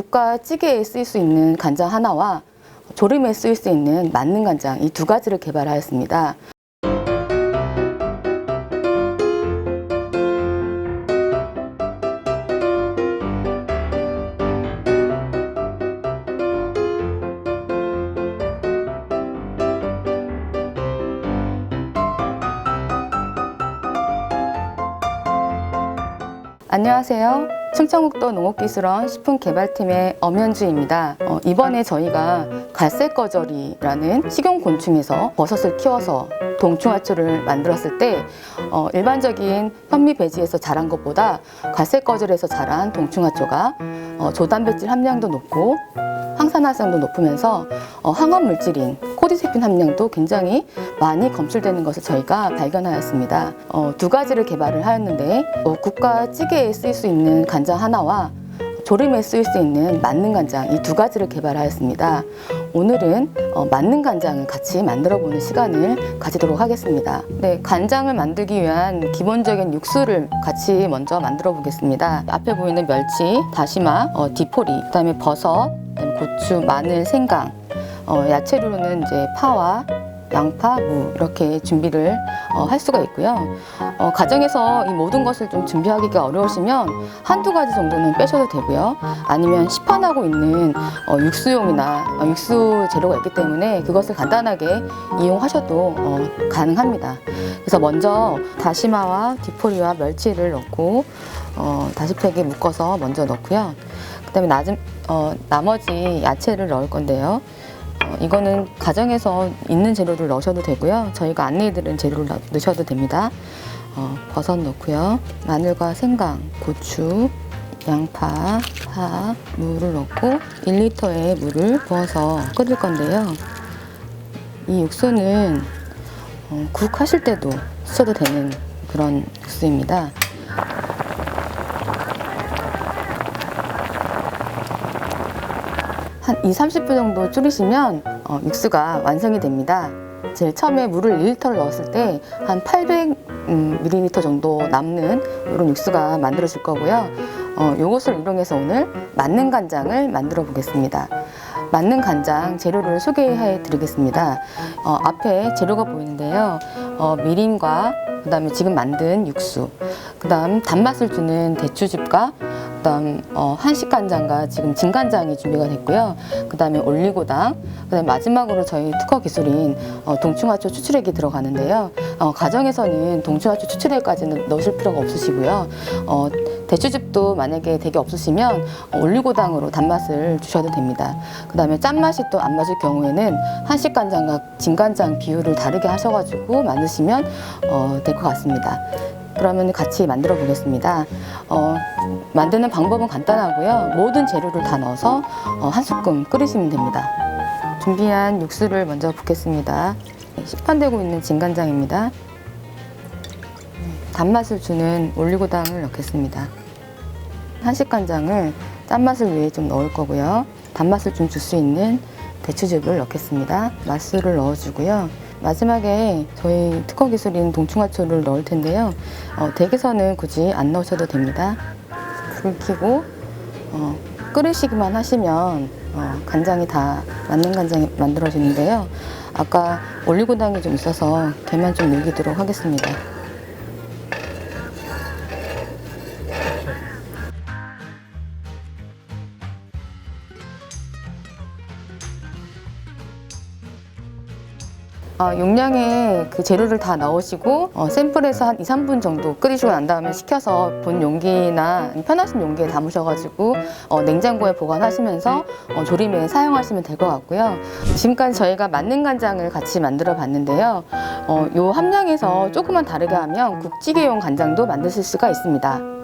국과 찌개에 쓰일 수 있는 간장 하나와 조림에 쓰일 수 있는 만능 간장 이 두 가지를 개발하였습니다. 안녕하세요. 충청북도 농업기술원 식품 개발팀의 엄현주입니다. 어, 이번에 저희가 갈색거절이라는 식용곤충에서 버섯을 키워서 동충하초를 만들었을 때 어, 일반적인 현미 배지에서 자란 것보다 갈색거절에서 자란 동충하초가 어, 조단백질 함량도 높고 항산화성도 높으면서 어, 항원 물질인 코디세핀 함량도 굉장히 많이 검출되는 것을 저희가 발견하였습니다. 어, 두 가지를 개발을 하였는데 어, 국과 찌개에 쓰일 수 있는 간장 하나와 조림에 쓰일 수 있는 만능 간장 이 두 가지를 개발하였습니다. 오늘은 어, 만능 간장을 같이 만들어 보는 시간을 가지도록 하겠습니다. 네, 간장을 만들기 위한 기본적인 육수를 같이 먼저 만들어 보겠습니다. 앞에 보이는 멸치, 다시마, 어, 디포리, 그다음에 버섯, 고추, 마늘, 생강, 어, 야채로는 이제 파와 양파, 무 이렇게 준비를 어, 할 수가 있고요. 어, 가정에서 이 모든 것을 좀 준비하기가 어려우시면 한두 가지 정도는 빼셔도 되고요. 아니면 시판하고 있는 어, 육수용이나 어, 육수 재료가 있기 때문에 그것을 간단하게 이용하셔도 어, 가능합니다. 그래서 먼저 다시마와 디포리와 멸치를 넣고 어, 다시팩에 묶어서 먼저 넣고요. 그다음에 나중, 어, 나머지 야채를 넣을 건데요. 어, 이거는 가정에서 있는 재료를 넣으셔도 되고요. 저희가 안내해드린 재료를 넣- 넣으셔도 됩니다. 어, 버섯 넣고요. 마늘과 생강, 고추, 양파, 파, 물을 넣고 1리터의 물을 부어서 끓일 건데요. 이 육수는 어, 국 하실 때도 쓰셔도 되는 그런 육수입니다. 한 2, 30분 정도 줄이시면 어, 육수가 완성이 됩니다. 제일 처음에 물을 1리터를 넣었을 때 한 800ml 정도 남는 이런 육수가 만들어질 거고요. 어, 이것을 이용해서 오늘 만능 간장을 만들어 보겠습니다. 만능 간장 재료를 소개해 드리겠습니다. 어, 앞에 재료가 보이는데요. 어, 미림과 그 다음에 지금 만든 육수, 그 다음 단맛을 주는 대추즙과 그다음 어, 한식 간장과 지금 진간장이 준비가 됐고요. 그 다음에 올리고당, 그 다음 마지막으로 저희 특허 기술인 어, 동충하초 추출액이 들어가는데요. 어, 가정에서는 동충하초 추출액까지는 넣으실 필요가 없으시고요. 어, 대추즙도 만약에 되게 없으시면 어, 올리고당으로 단맛을 주셔도 됩니다. 그 다음에 짠맛이 또 안 맞을 경우에는 한식 간장과 진간장 비율을 다르게 하셔가지고 만드시면 어, 될 것 같습니다. 그러면 같이 만들어 보겠습니다. 어, 만드는 방법은 간단하고요. 모든 재료를 다 넣어서 어, 한 스푼 끓이시면 됩니다. 준비한 육수를 먼저 붓겠습니다. 네, 시판되고 있는 진간장입니다. 단맛을 주는 올리고당을 넣겠습니다. 한식 간장을 짠맛을 위해 좀 넣을 거고요. 단맛을 좀 줄 수 있는 대추즙을 넣겠습니다. 맛술을 넣어주고요. 마지막에 저희 특허 기술인 동충하초를 넣을 텐데요. 어, 댁에서는 굳이 안 넣으셔도 됩니다. 불 켜고 어, 끓이시기만 하시면 어, 간장이 다 맞는 간장이 만들어지는데요. 아까 올리고당이 좀 있어서 걔만 좀 녹이도록 하겠습니다. 어, 용량의 그 재료를 다 넣으시고 어, 샘플에서 한 2, 3분 정도 끓이시고 난 다음에 식혀서 본 용기나 편하신 용기에 담으셔가지고 어, 냉장고에 보관하시면서 어, 조림에 사용하시면 될 것 같고요. 지금까지 저희가 만능 간장을 같이 만들어 봤는데요. 어, 요 함량에서 조금만 다르게 하면 국찌개용 간장도 만드실 수가 있습니다.